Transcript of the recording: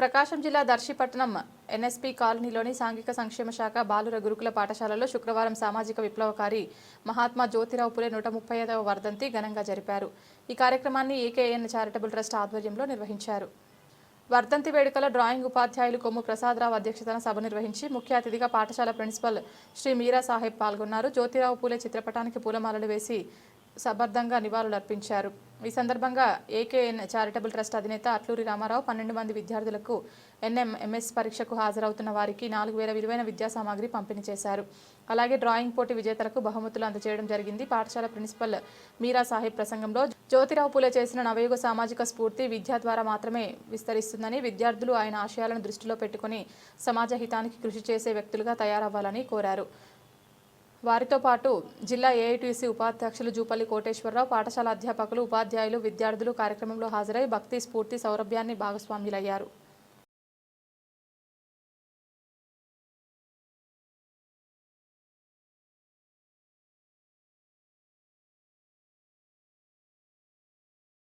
ప్రకాశం జిల్లా దర్శిపట్నం ఎన్ఎస్పి కాలనీలోని సాంఘిక సంక్షేమ శాఖ బాలుర గురుకుల పాఠశాలలో శుక్రవారం సామాజిక విప్లవకారి మహాత్మా జ్యోతిరావు పులే నూట ముప్పై ఐదవ వర్ధంతి ఘనంగా జరిపారు. ఈ కార్యక్రమాన్ని ఏకేఎన్ చారిటబుల్ ట్రస్ట్ ఆధ్వర్యంలో నిర్వహించారు. వర్ధంతి వేడుకలో డ్రాయింగ్ ఉపాధ్యాయులు కొమ్ము ప్రసాదరావు అధ్యక్షతన సభ నిర్వహించి ముఖ్య అతిథిగా పాఠశాల ప్రిన్సిపల్ శ్రీ మీరా సాహెబ్ పాల్గొన్నారు. జ్యోతిరావు పూలే చిత్రపటానికి పూలమాలలు వేసి సబర్దంగా నివాళులర్పించారు. ఈ సందర్భంగా ఏకేఎన్ చారిటబుల్ ట్రస్ట్ అధినేత అట్లూరి రామారావు పన్నెండు మంది విద్యార్థులకు ఎన్ఎంఎంఎస్ పరీక్షకు హాజరవుతున్న వారికి నాలుగు వేల విలువైన విద్యా సామాగ్రి పంపిణీ చేశారు. అలాగే డ్రాయింగ్ పోటీ విజేతలకు బహుమతులు అందజేయడం జరిగింది. పాఠశాల ప్రిన్సిపల్ మీరా సాహెబ్ ప్రసంగంలో జ్యోతిరావు పూలే చేసిన నవయుగ సామాజిక స్ఫూర్తి విద్య ద్వారా మాత్రమే విస్తరిస్తుందని విద్యార్థులు ఆయన ఆశయాలను దృష్టిలో పెట్టుకుని సమాజ హితానికి కృషి చేసే వ్యక్తులుగా తయారవ్వాలని కోరారు. వారితో పాటు జిల్లా ఏఐటీసీ ఉపాధ్యక్షులు జూపల్లి కోటేశ్వరరావు పాఠశాల అధ్యాపకులు ఉపాధ్యాయులు విద్యార్థులు కార్యక్రమంలో హాజరై భక్తి స్ఫూర్తి సౌరభ్యాన్ని భాగస్వామ్యులయ్యారు